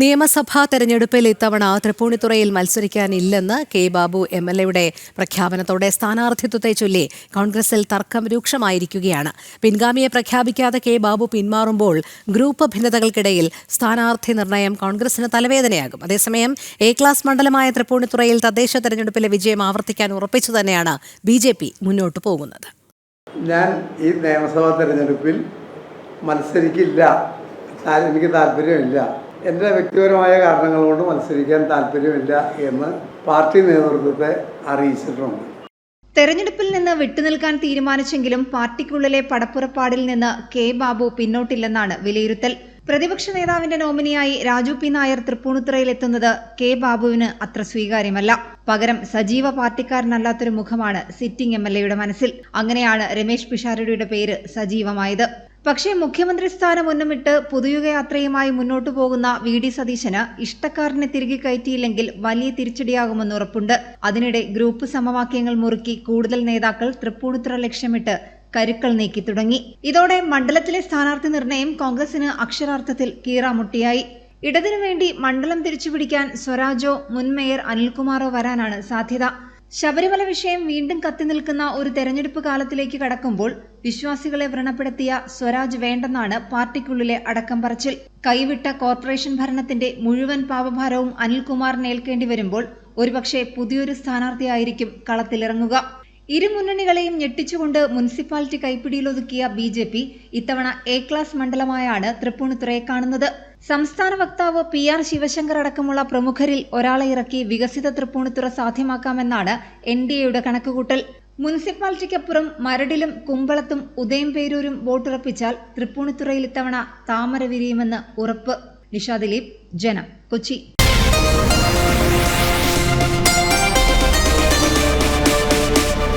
നിയമസഭാ തെരഞ്ഞെടുപ്പിൽ ഇത്തവണ തൃപ്പൂണിത്തുറയിൽ മത്സരിക്കാനില്ലെന്ന് കെ ബാബു എം എൽ എയുടെ പ്രഖ്യാപനത്തോടെ സ്ഥാനാർത്ഥിത്വത്തെ ചൊല്ലി കോൺഗ്രസിൽ തർക്കം രൂക്ഷമായിരിക്കുകയാണ്. പിൻഗാമിയെ പ്രഖ്യാപിക്കാതെ കെ ബാബു പിന്മാറുമ്പോൾ ഗ്രൂപ്പ് ഭിന്നതകൾക്കിടയിൽ സ്ഥാനാർത്ഥി നിർണയം കോൺഗ്രസിന് തലവേദനയാകും. അതേസമയം എ ക്ലാസ് മണ്ഡലമായ തൃപ്പൂണിത്തുറയിൽ തദ്ദേശ തെരഞ്ഞെടുപ്പിലെ വിജയം ആവർത്തിക്കാൻ ഉറപ്പിച്ചു തന്നെയാണ് ബി ജെ പി മുന്നോട്ടു പോകുന്നത്. ഞാൻ ഈ നിയമസഭാ തെരഞ്ഞെടുപ്പിൽ മത്സരിക്കില്ല. എനിക്ക് താല്പര്യമില്ല. എന്റെ വ്യക്തിപരമായ കാരണങ്ങൾ കൊണ്ട് മത്സരിക്കാൻ താല്പര്യമില്ല എന്ന് പാർട്ടി നേതൃത്വത്തെ അറിയിച്ചിട്ടുണ്ട്. തെരഞ്ഞെടുപ്പിൽ നിന്ന് വിട്ടുനിൽക്കാൻ തീരുമാനിച്ചെങ്കിലും പാർട്ടിക്കുള്ളിലെ പടപ്പുറപ്പാടിൽ നിന്ന് കെ ബാബു പിന്നോട്ടില്ലെന്നാണ് വിലയിരുത്തൽ. പ്രതിപക്ഷ നേതാവിന്റെ നോമിനിയായി രാജു പി നായർ തൃപ്പൂണിത്തുറയിൽ എത്തുന്നത് കെ ബാബുവിന് അത്ര സ്വീകാര്യമല്ല. പകരം സജീവ പാർട്ടിക്കാരനല്ലാത്തൊരു മുഖമാണ് സിറ്റിംഗ് എം എൽ എയുടെ മനസ്സിൽ. അങ്ങനെയാണ് രമേശ് പിഷാരടിയുടെ പേര് സജീവമായത്. പക്ഷേ മുഖ്യമന്ത്രി സ്ഥാനം ഉന്നമിട്ട് പുതുയുഗയാത്രയുമായി മുന്നോട്ടു പോകുന്ന വി ഡി സതീശന് ഇഷ്ടക്കാരനെ തിരികെ കയറ്റിയില്ലെങ്കിൽ വലിയ തിരിച്ചടിയാകുമെന്ന് ഉറപ്പുണ്ട്. അതിനിടെ ഗ്രൂപ്പ് സമവാക്യങ്ങൾ മുറുക്കി കൂടുതൽ നേതാക്കൾ തൃപ്പൂണിത്തുറ ലക്ഷ്യമിട്ട് കരുക്കൾ നീക്കി തുടങ്ങി. ഇതോടെ മണ്ഡലത്തിലെ സ്ഥാനാർത്ഥി നിർണയം കോൺഗ്രസിന് അക്ഷരാർത്ഥത്തിൽ കീറാമുട്ടിയായി. ഇടതിനു വേണ്ടി മണ്ഡലം തിരിച്ചുപിടിക്കാൻ സ്വരാജോ മുൻ മേയർ അനിൽകുമാറോ വരാനാണ് സാധ്യത. ശബരിമല വിഷയം വീണ്ടും കത്തി നിൽക്കുന്ന ഒരു തെരഞ്ഞെടുപ്പ് കാലത്തിലേക്ക് കടക്കുമ്പോൾ വിശ്വാസികളെ വ്രണപ്പെടുത്തിയ സ്വരാജ് വേണ്ടെന്നാണ് പാർട്ടിക്കുള്ളിലെ അടക്കം പറച്ചിൽ. കൈവിട്ട കോർപ്പറേഷൻ ഭരണത്തിന്റെ മുഴുവൻ പാപഭാരവും അനിൽകുമാറിന് ഏൽക്കേണ്ടി വരുമ്പോൾ ഒരുപക്ഷെ പുതിയൊരു സ്ഥാനാർത്ഥിയായിരിക്കും കളത്തിലിറങ്ങുക. ഇരു മുന്നണികളെയും ഞെട്ടിച്ചുകൊണ്ട് മുനിസിപ്പാലിറ്റി കൈപ്പിടിയിലൊതുക്കിയ ബി ജെ പി ഇത്തവണ എ ക്ലാസ് മണ്ഡലമായാണ് തൃപ്പൂണിത്തുറയെ കാണുന്നത്. സംസ്ഥാന വക്താവ് പി ആർ ശിവശങ്കർ അടക്കമുള്ള പ്രമുഖരിൽ ഒരാളെ ഇറക്കി വികസിത തൃപ്പൂണിത്തുറ സാധ്യമാക്കാമെന്നാണ് എൻ ഡി എയുടെ കണക്കുകൂട്ടൽ. മുനിസിപ്പാലിറ്റിക്കപ്പുറം മരടിലും കുമ്പളത്തും ഉദയംപേരൂരും വോട്ടുറപ്പിച്ചാൽ തൃപ്പൂണിത്തുറയിൽ ഇത്തവണ താമര വിരിയുമെന്ന് ഉറപ്പ്. നിഷാദിലീപ് ജനം കൊച്ചി.